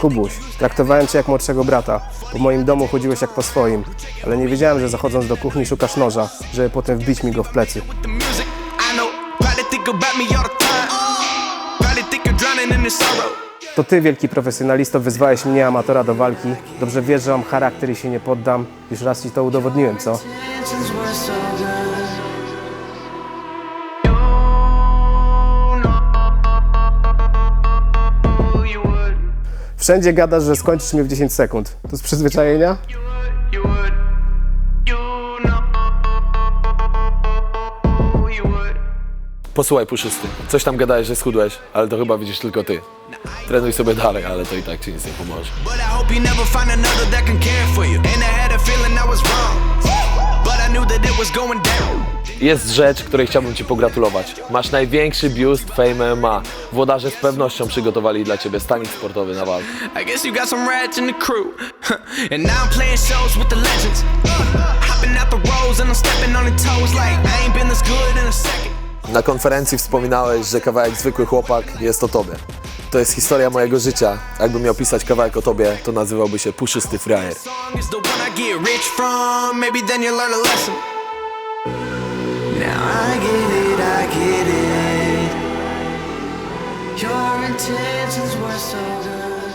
Kubuś, traktowałem cię jak młodszego brata. Po moim domu chodziłeś jak po swoim, ale nie wiedziałem, że zachodząc do kuchni szukasz noża, żeby potem wbić mi go w plecy. To ty, wielki profesjonalisto, wyzwałeś mnie, amatora, do walki. Dobrze wiesz, że mam charakter i się nie poddam. Już raz ci to udowodniłem, co? Wszędzie gadasz, że skończysz mnie w 10 sekund. To z przyzwyczajenia? Posłuchaj, puszysty. Coś tam gadałeś, że schudłeś, ale to chyba widzisz tylko ty. Trenuj sobie dalej, ale to i tak ci nic nie pomoże. But I hope you never find another that can care for you. And I had a feeling I was wrong. But I knew that it was going down. Jest rzecz, której chciałbym ci pogratulować. Masz największy biust Fame MMA. Włodarze z pewnością przygotowali dla ciebie stanik sportowy na walkę. I guess you got some rats in the crew. and now I'm playing shows with the legends. Hopping out the rows and I'm stepping on the toes like I ain't been this good in a second. Na konferencji wspominałeś, że kawałek Zwykły Chłopak jest o tobie. To jest historia mojego życia. Jakbym miał pisać kawałek o tobie, to nazywałby się Puszysty Frajer. Song is the one I get rich from. Maybe then you'll learn a lesson. Now I get it, I get it. Your intentions were so good.